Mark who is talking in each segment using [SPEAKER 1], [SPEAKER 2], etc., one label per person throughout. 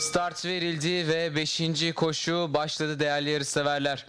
[SPEAKER 1] Start verildi ve 5. koşu başladı değerli yarışseverler.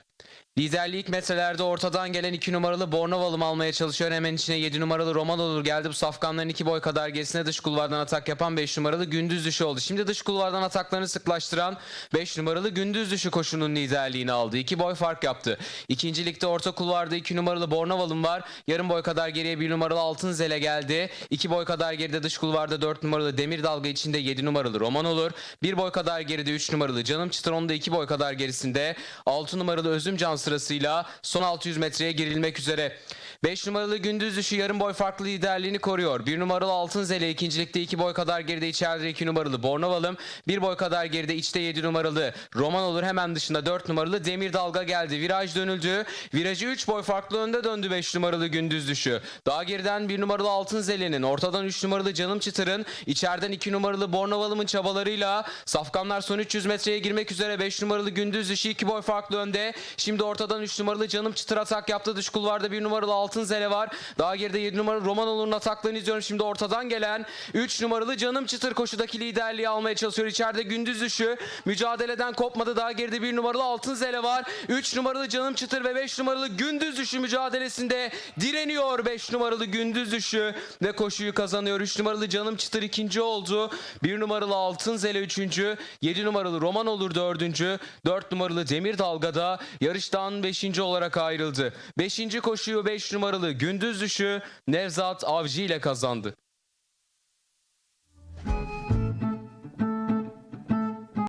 [SPEAKER 1] Liderliği ilk metrelerde ortadan gelen 2 numaralı Bornovalım almaya çalışıyor. Hemen içine 7 numaralı Roman olur geldi. Bu safkanların 2 boy kadar gerisine dış kulvardan atak yapan 5 numaralı Gündüz Düşü oldu. Şimdi dış kulvardan ataklarını sıklaştıran 5 numaralı Gündüz Düşü koşunun liderliğini aldı. 2 boy fark yaptı. İkinci ligde orta kulvarda 2 numaralı Bornovalım var. Yarım boy kadar geriye 1 numaralı Altın Zele geldi. 2 boy kadar geride dış kulvarda 4 numaralı Demir Dalga içinde 7 numaralı Roman olur. 1 boy kadar geride 3 numaralı Canım Çıtır onun da 2 boy kadar gerisinde 6 numaralı Özüm Can sırasıyla son 600 metreye girilmek üzere. 5 numaralı Gündüz Düşü yarım boy farklı liderliğini koruyor. 1 numaralı Altın Zele ikincilikte 2 boy kadar geride içeride 2 numaralı Bornovalım. 1 boy kadar geride içte 7 numaralı Roman olur. Hemen dışında 4 numaralı Demir Dalga geldi. Viraj dönüldü. Virajı 3 boy farklı önde döndü 5 numaralı Gündüz Düşü. Daha geriden 1 numaralı Altın Zele'nin, ortadan 3 numaralı Canım Çıtır'ın, içeriden 2 numaralı Bornovalım'ın çabalarıyla Safkanlar son 300 metreye girmek üzere 5 numaralı Gündüz Düşü 2 boy farklı önde. Şimdi ortadan 3 numaralı Canım Çıtır atak yaptı. Dış kulvarda 1 numaralı Altın Zele var. Daha geride 7 numaralı Romanolor'un ataklarını izliyorum. Şimdi ortadan gelen 3 numaralı Canım Çıtır koşudaki liderliği almaya çalışıyor. İçeride Gündüz Düşü mücadeleden kopmadı. Daha geride 1 numaralı Altın Zele var. 3 numaralı Canım Çıtır ve 5 numaralı Gündüz Düşü mücadelesinde direniyor 5 numaralı Gündüz Düşü ve koşuyu kazanıyor. 3 numaralı Canım Çıtır ikinci oldu. 1 numaralı Altın Zele üçüncü. 7 numaralı Roman olur dördüncü. 4 numaralı Demir Dalga'da yarıştan 5. olarak ayrıldı. 5. koşuyu 5 numaralı Gündüz Düşü Nevzat Avcı ile kazandı.